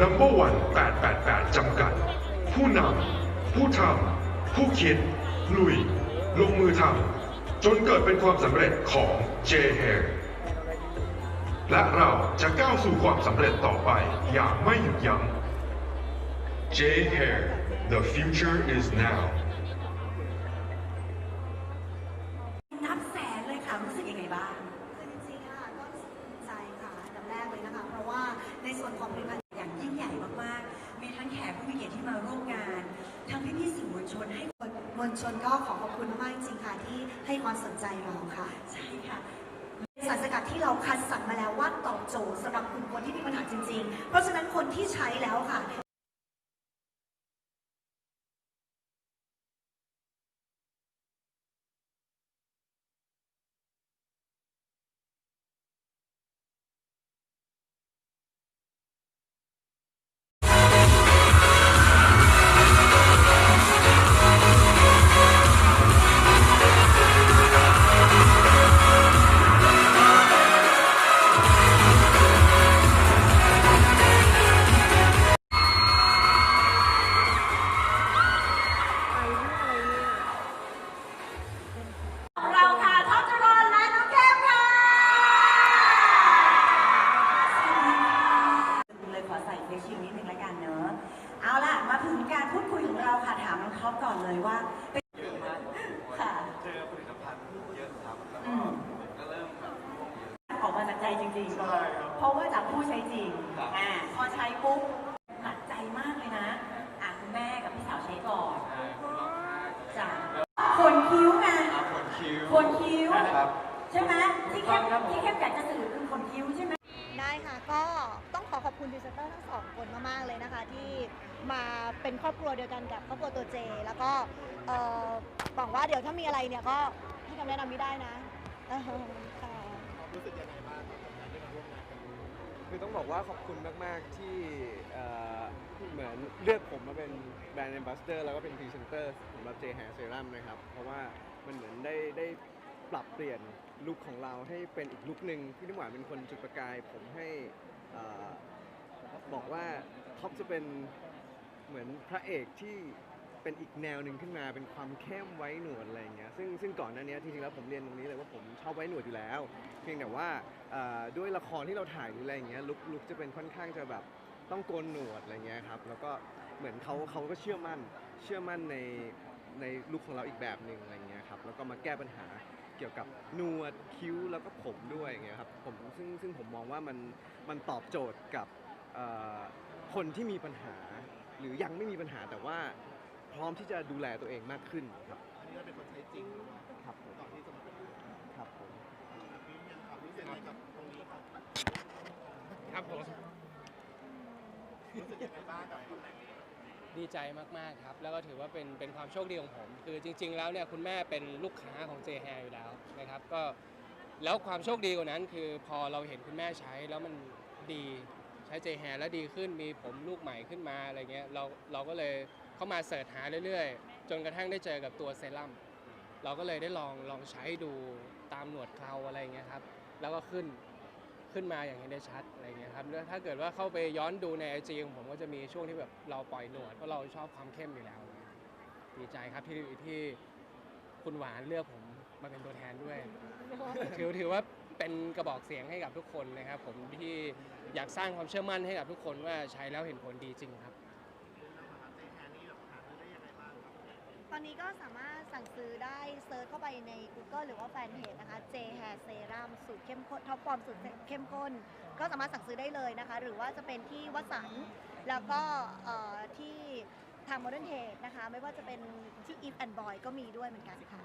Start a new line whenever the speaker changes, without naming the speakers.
Number One 888 จำกัด ผู้นำผู้ทำผู้คิด ลุย ลงมือทำจนเกิดเป็นความสำเร็จของ J Hair และเราจะก้าวสู่ความสำเร็จต่อไปอย่างไม่หยุดยั้ง J Hair The future is now
วล
ชน
ก็ขอขอบคุณมากๆจริงๆค่ะที่ให้ความสนใจเราค่ะ
ใช่ค่ะ
สารสกัดที่เราคัดสรรมาแล้วว่าตอบโจทย์สำหรับกลุ่มคนที่มีปัญหาจริง ๆ เพราะฉะนั้นคนที่ใช้แล้วค่ะ
ล่ะมาถึงการพูดคุยของเราค่ะถามน้องท็อปก่อนเลยว่าเป็นค่ะ
เจอผลิตภัณฑ์เยอะครับแล้ว
อื
ก็
ม
ก็เริ่มแบบ
ออกมาจากใจจริง ๆ
ใช่ครับ
เพราะว่าจากผู้ใช้จริง
ครับ
อ่าพอใช้ปุ๊บหนักใจมากเลยนะอะคุณแม่กับพี่สาวใช้ก่อน
ใช่ร้องไห้
จ้ะขนคิ้วไง
ครับคนคิ้ว
ขนคิ้ว
ครับ
ใช่ไหมที่เข้ม
ครับผม
ที่เข้มอยากจะสื่อคือขนคิ้วใช่ไหม
ได้ค่ะ ก็ต้องขอขอบคุณพรีเซนเตอร์ทั้งสองคนมาก ๆ เลยนะคะ ที่ มาเป็นครอบครัวเดียวกันกับครอบครัวตัวเจ แล้วก็เอ่อหวังว่าเดี๋ยวถ้ามีอะไรเนี่ยก็ให้คำแนะนำม่ได้นะเออค่ะ
รู้สึกยังไงบ้างกับการได้มาร่วมงานกัน
คือต้องบอกว่าขอบคุณมากๆที่เอ่อเหมือนเลือกผมมาเป็นแบรนด์ a อ b บ s สเ d อร์แล้วก็เป็นพรีเซนเตอร์สำหรับ J Hair Serum นะครับ เพราะว่ามันเหมือนได้ได้ปรับเปลี่ยนลุคของเราให้เป็นอีกลุคหนึ่งที่น้ำหวานเป็นคนจุดประกาย ผมให้เอ่อบอกว่าท็อปจะเป็น เหมือนพระเอกที่เป็นอีกแนวหนึ่งขึ้นมาเป็นความเข้มไว้หนวดอะไรอย่างเงี้ยซึ่งซึ่งก่อนหน้านี้จริงๆแล้วผมเรียนตรงนี้เลยว่าผมชอบไว้หนวดอยู่แล้ว เพียงแต่ว่าเอ่อด้วยละครที่เราถ่ายหรืออะไรอย่างเงี้ยลุคลุคจะเป็นค่อนข้างจะแบบต้องโกนหนวดอะไรเงี้ยครับแล้วก็เหมือนเขาเขาก็เชื่อมั่นเชื่อมั่นในในลุคของเราอีกแบบหนึ่งอะไรเงี้ยครับแล้วก็มาแก้ปัญหาเกี่ยวกับหนวดคิ้วแล้วก็ผมด้วยอย่างเงี้ยครับผมซึ่งซึ่งผมมองว่ามันมันตอบโจทย์กับเอ่อคนที่มีปัญหา หรือยังไม่มีปัญหาแต่ว่าพร้อมที่จะดูแลตัวเองมากขึ้นครับ
อันนี้เราเป็นคนใช้จริง
ครับผม
ก่อนที่จะมาเป็น
ครับผม
รู้สึกยังไงกับตรงนี้ครับ
ครับผม
รู้สึกยังไงบ้างกับตำแหน่งนี้
ดีใจมาก ๆ ครับ แล้วก็ถือว่าเป็นเป็นความโชคดีของผม คือจริง ๆ แล้วเนี่ยคุณแม่เป็นลูกค้าของ J Hair อยู่แล้วนะครับ ก็แล้วความโชคดีกว่านั้น คือพอเราเห็นคุณแม่ใช้แล้วมันดี ใช้ J Hair แล้วดีขึ้นมีผมลูกใหม่ขึ้นมาอะไรเงี้ยเราเราก็เลยเข้ามาเสิร์ชหาเรื่อยๆ จนกระทั่งได้เจอกับตัวเซรั่มเราก็เลยได้ลองลองใช้ดูตามหนวดเคราอะไรเงี้ยครับแล้วก็ขึ้นขึ้นมาอย่างเห็นได้ชัดอะไรเงี้ยครับแล้วถ้าเกิดว่าเข้าไปย้อนดูในไอจีของผมก็จะมีช่วงที่แบบเราปล่อยหนวดเพราะเราชอบความเข้มอยู่แล้วดีใจครับที่ที่คุณหวานเลือกผมมาเป็นตัวแทนด้วย ถือถือว่า เป็นกระบอกเสียงให้กับทุกคนนะครับ ผมที่อยากสร้างความเชื่อมั่นให้กับทุกคนว่าใช้แล้วเห็นผลดีจริงครับ
ตอนนี้ก็สามารถสั่งซื้อได้เซิร์ชเข้าไปใน Google หรือว่าแฟนเพจนะคะ J Hair Serum สูตรเข้มข้นท็อปฟอร์มสูตรเข้มข้น ก็สามารถสั่งซื้อได้เลยนะคะ หรือว่าจะเป็นที่วัสันแล้วก็เอ่อที่ทาง Modern Trade นะคะ ไม่ว่าจะเป็นที่ If and Boy ก็มีด้วยเหมือนกันค่ะ